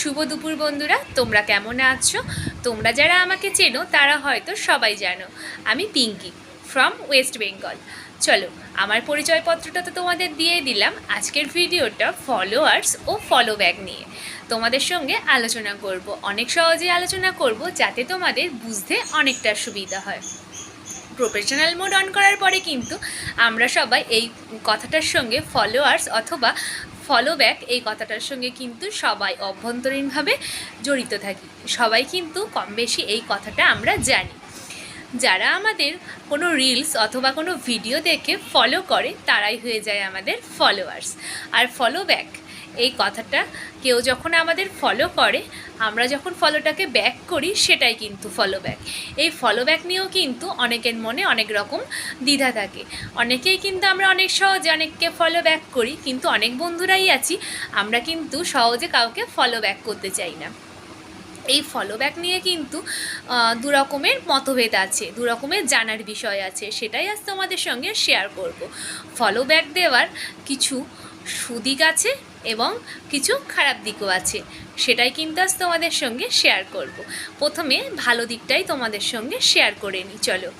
শুভ দুপুর বন্ধুরা, তোমরা কেমন আছো? তোমরা যারা আমাকে চেনো, তারা হয়তো সবাই জানো, আমি পিঙ্কি ফ্রম ওয়েস্ট বেঙ্গল চলো, আমার পরিচয়পত্রটা তো তোমাদের দিয়ে দিলাম। আজকের ভিডিওটা ফলোয়ার্স ও ফলো ব্যাক নিয়ে। তোমাদের সঙ্গে আলোচনা করব, অনেক সহজে আলোচনা করব, যাতে তোমাদের বুঝতে অনেকটা সুবিধা হয়। প্রফেশনাল মোড অন করার পরে কিন্তু আমরা সবাই এই কথাটার সঙ্গে ফলোয়ার্স অথবা ফলো ব্যাক এই কথাটার সঙ্গে কিন্তু সবাই অভ্যন্তরীণভাবে জড়িত থাকি। সবাই কিন্তু কম বেশি এই কথাটা আমরা জানি। যারা আমাদের কোনো রিলস অথবা কোনো ভিডিও দেখে ফলো করে, তারাই হয়ে যায় আমাদের ফলোয়ার্স আর ফলো ব্যাক এই কথাটা। কেউ যখন আমাদের ফলো করে, আমরা যখন ফলোটাকে ব্যাক করি, সেটাই কিন্তু ফলো ব্যাক এই ফলো ব্যাক নিয়েও কিন্তু অনেকের মনে অনেক রকম দ্বিধা থাকে। অনেকেই কিন্তু আমরা অনেক সহজে অনেককে ফলো ব্যাক করি, কিন্তু অনেক বন্ধুরাই আছি, আমরা কিন্তু সহজে কাউকে ফলো ব্যাক করতে চাই না। এই ফলো ব্যাক নিয়ে কিন্তু দু রকমের মতভেদ আছে, দু রকমের জানার বিষয় আছে, সেটাই আজ তোমাদের সঙ্গে শেয়ার করব। ফলো ব্যাক দেওয়ার কিছু সুদিক আছে এবং কিছু খারাপ দিকও আছে। সেটাই কিন্তু আজ তোমাদের সঙ্গে শেয়ার করব। প্রথমে ভালো দিকটাই তোমাদের সঙ্গে শেয়ার করে নিই, চলো।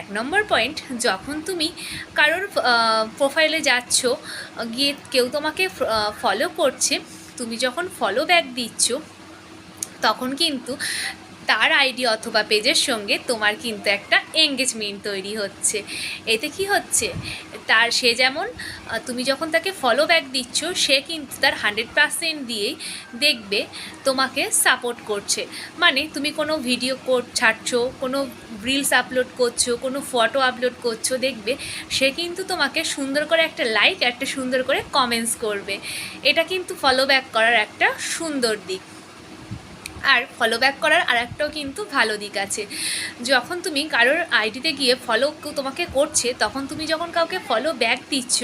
এক নম্বর পয়েন্ট যখন তুমি কারোর প্রোফাইলে যাচ্ছ, গিয়ে কেউ তোমাকে ফলো করছে, তুমি যখন ফলো ব্যাক দিচ্ছ, তখন কিন্তু তার আইডি অথবা পেজের সঙ্গে তোমার কিন্তু একটা এঙ্গেজমেন্ট তৈরি হচ্ছে। এতে কি হচ্ছে? তার সে যেমন তুমি যখন তাকে ফলো ব্যাক দিচ্ছ, সে কিন্তু তার হান্ড্রেড পার্সেন্ট দিয়েই দেখবে, তোমাকে সাপোর্ট করছে। মানে তুমি কোনো ভিডিও কোড ছাড়ছো, কোনো রিলস আপলোড করছ, কোনো ফটো আপলোড করছ, দেখবে, সে কিন্তু তোমাকে সুন্দর করে একটা লাইক একটা সুন্দর করে কমেন্টস করবে। এটা কিন্তু ফলো ব্যাক করার একটা সুন্দর দিক। আর ফলো ব্যাক করার আরেকটাও কিন্তু ভালো দিক আছে। যখন তুমি কারোর আইডিতে গিয়ে ফলো তোমাকে করছে, তখন তুমি যখন কাউকে ফলো ব্যাক দিচ্ছ,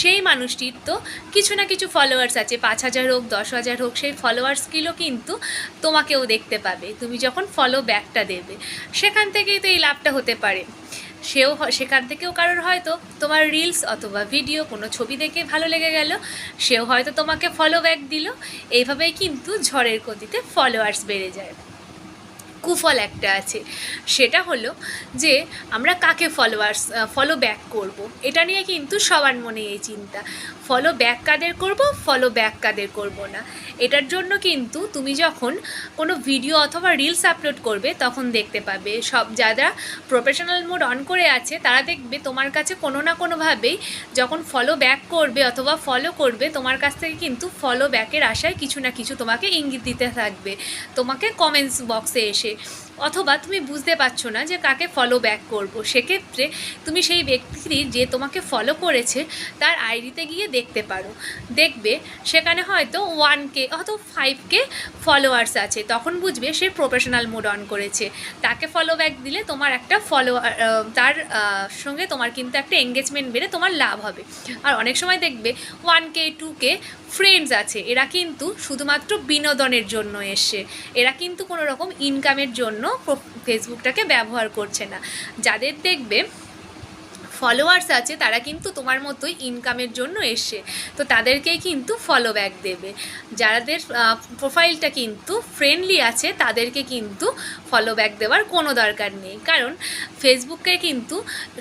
সেই মানুষটির তো কিছু না কিছু ফলোয়ার্স আছে, পাঁচ হাজার হোক, দশ হাজার হোক, সেই ফলোয়ার্সগুলো কিন্তু তোমাকেও দেখতে পাবে। তুমি যখন ফলো ব্যাকটা দেবে, সেখান থেকেই তো এই লাভটা হতে পারে। সেও সেখান থেকেও কারোর হয়তো তোমার রিলস অথবা ভিডিও কোনো ছবি দেখে ভালো লেগে গেল, সেও হয়তো তোমাকে ফলো ব্যাক দিল। এইভাবেই কিন্তু ঝড়ের গতিতে ফলোয়ার্স বেড়ে যায়। কুফল একটা আছে। সেটা হলো যে আমরা কাকে ফলোয়ার্স ফলো ব্যাক করব। এটা নিয়ে কিন্তু সবার মনে এই চিন্তা। ফলো ব্যাক কাদের করব? ফলো ব্যাক কাদের করব না? এটার জন্য কিন্তু তুমি যখন কোনো ভিডিও অথবা রিলস আপলোড করবে, তখন দেখতে পাবে সব যারা প্রফেশনাল মোড অন করে আছে, তারা দেখবে তোমার কাছে কোনো না কোনোভাবেই যখন ফলো ব্যাক করবে অথবা ফলো করবে, তোমার কাছ থেকে কিন্তু ফলো ব্যাকের আশায় কিছু না কিছু তোমাকে ইঙ্গিত দিতে থাকবে। তোমাকে কমেন্টস বক্সে এসে অথবা তুমি বুঝতে পারছ না যে কাকে ফলো ব্যাক করব। সেক্ষেত্রে তুমি সেই ব্যক্তি যে তোমাকে ফলো করেছে, তার আইডিতে গিয়ে দেখতে পারো। দেখবে সেখানে হয়তো ওয়ান কে হয়তো ফাইভ কে ফলোয়ার্স আছে। তখন বুঝবে সে প্রফেশনাল মোড অন করেছে। তাকে ফলো ব্যাক দিলে তোমার একটা ফলোয়ার তার সঙ্গে তোমার কিন্তু একটা এঙ্গেজমেন্ট বেড়ে তোমার লাভ হবে। আর অনেক সময় দেখবে one K two K friends আছে। এরা কিন্তু শুধুমাত্র বিনোদনের জন্য এসছে। এরা কিন্তু কোনো রকম ইনকামের জন্য ফেসবুকটাকে ব্যবহার করছে না। যাদের দেখবে ফলোয়ার্স আছে, তারা কিন্তু তোমার মতোই ইনকামের জন্য এসে, তো তাদেরকেই কিন্তু ফলো ব্যাক দেবে। যাদের প্রোফাইলটা কিন্তু ফ্রেন্ডলি আছে, তাদেরকে কিন্তু ফলো ব্যাক দেওয়ার কোনো দরকার নেই। কারণ ফেসবুকে কিন্তু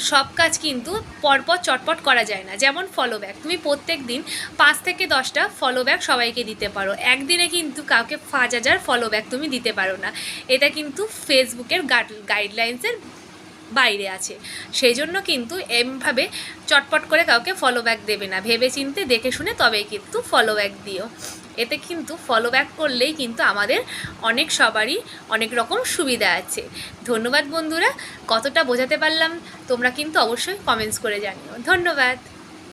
সব কাজ কিন্তু পরপর চটপট করা যায় না। যেমন ফলো ব্যাক তুমি প্রত্যেক দিন পাঁচ থেকে দশটা ফলো ব্যাক সবাইকে দিতে পারো। একদিনে কিন্তু কাউকে পাঁচ হাজার ফলো ব্যাক তুমি দিতে পারো না। এটা কিন্তু ফেসবুকের গাইডলাইন্সের বাইরে আছে। সেই জন্য কিন্তু এমভাবে চটপট করে কাউকে ফলো ব্যাক দেবে না। ভেবে চিনতে দেখে শুনে তবেই কিন্তু ফলো ব্যাক দিও। এতে কিন্তু ফলো ব্যাক করলেই কিন্তু আমাদের অনেক সবারই অনেক রকম সুবিধা আছে। ধন্যবাদ বন্ধুরা, কতটা বোঝাতে পারলাম তোমরা কিন্তু অবশ্যই কমেন্টস করে জানিও। ধন্যবাদ।